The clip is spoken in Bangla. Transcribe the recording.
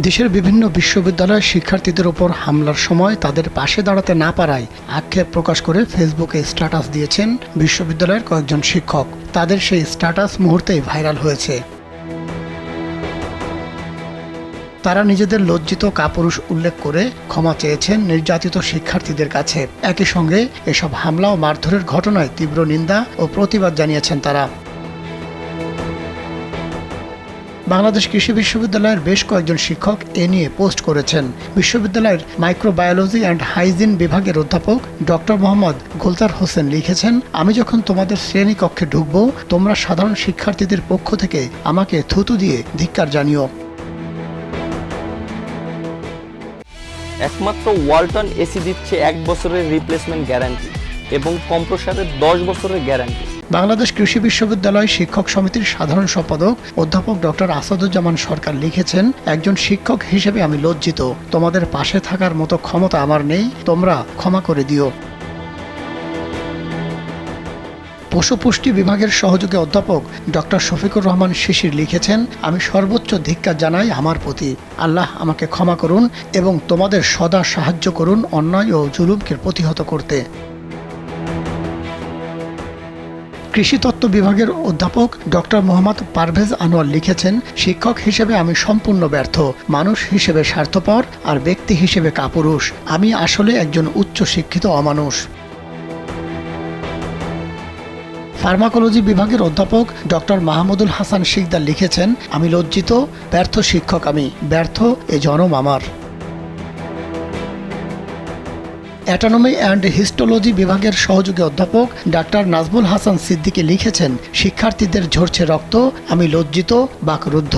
দেশের বিভিন্ন বিশ্ববিদ্যালয়ের শিক্ষার্থীদের ওপর হামলার সময় তাদের পাশে দাঁড়াতে না পারায় আক্ষেপ প্রকাশ করে ফেসবুকে স্ট্যাটাস দিয়েছেন বিশ্ববিদ্যালয়ের কয়েকজন শিক্ষক। তাদের সেই স্ট্যাটাস মুহূর্তেই ভাইরাল হয়েছে। তারা নিজেদের লজ্জিত কাপুরুষ উল্লেখ করে ক্ষমা চেয়েছেন নির্যাতিত শিক্ষার্থীদের কাছে। একই সঙ্গে এসব হামলা ও মারধরের ঘটনায় তীব্র নিন্দা ও প্রতিবাদ জানিয়েছেন তারা। বাংলাদেশ কৃষি বিশ্ববিদ্যালয়ের বেশ কয়েকজন শিক্ষক এ নিয়ে পোস্ট করেছেন। বিশ্ববিদ্যালয়ের মাইক্রোবায়োলজি অ্যান্ড হাইজিন বিভাগের অধ্যাপক ডক্টর মোহাম্মদ গোলতার হোসেন লিখেছেন, আমি যখন তোমাদের শ্রেণি কক্ষে ঢুকব, তোমরা সাধারণ শিক্ষার্থীদের পক্ষ থেকে আমাকে থুতু দিয়ে ধিক্কার জানিও। একমাত্র ওয়ালটন এসি দিচ্ছে এক বছরের রিপ্লেসমেন্ট গ্যারান্টি এবং কম্প্রসারের দশ বছরের গ্যারান্টি বাংলাদেশ কৃষি বিশ্ববিদ্যালয় শিক্ষক সমিতির সাধারণ সম্পাদক অধ্যাপক ডক্টর আসাদুজ্জামান সরকার লিখেছেন, একজন শিক্ষক হিসেবে আমি লজ্জিত। তোমাদের পাশে থাকার মতো ক্ষমতা আমার নেই। তোমরা ক্ষমা করে দিও। পশু পুষ্টি বিভাগের সহযোগী অধ্যাপক ডক্টর শফিকুর রহমান শিশির লিখেছেন, আমি সর্বোচ্চ ধিক্কার জানাই আমার প্রতি। আল্লাহ আমাকে ক্ষমা করুন এবং তোমাদের সদা সাহায্য করুন অন্যায় ও জুলুমকে প্রতিহত করতে। কৃষিতত্ত্ব বিভাগের অধ্যাপক ডক্টর মোহাম্মদ পারভেজ আনোয়ার লিখেছেন, শিক্ষক হিসেবে আমি সম্পূর্ণ ব্যর্থ। মানুষ হিসেবে স্বার্থপর আর ব্যক্তি হিসেবে কাপুরুষ। আমি আসলে একজন উচ্চ শিক্ষিত অমানুষ। ফার্মাকোলজি বিভাগের অধ্যাপক ডক্টর মাহমুদুল হাসান শিকদার লিখেছেন, আমি লজ্জিত, ব্যর্থ শিক্ষক আমি। ব্যর্থ এ জনম আমার। অ্যাটানমি অ্যান্ড হিস্টোলজি বিভাগের সহযোগী অধ্যাপক ডাক্তার নাজমুল হাসান সিদ্দিকী লিখেছেন, শিক্ষার্থীদের ঝরছে রক্ত, আমি লজ্জিত বা ক্রুদ্ধ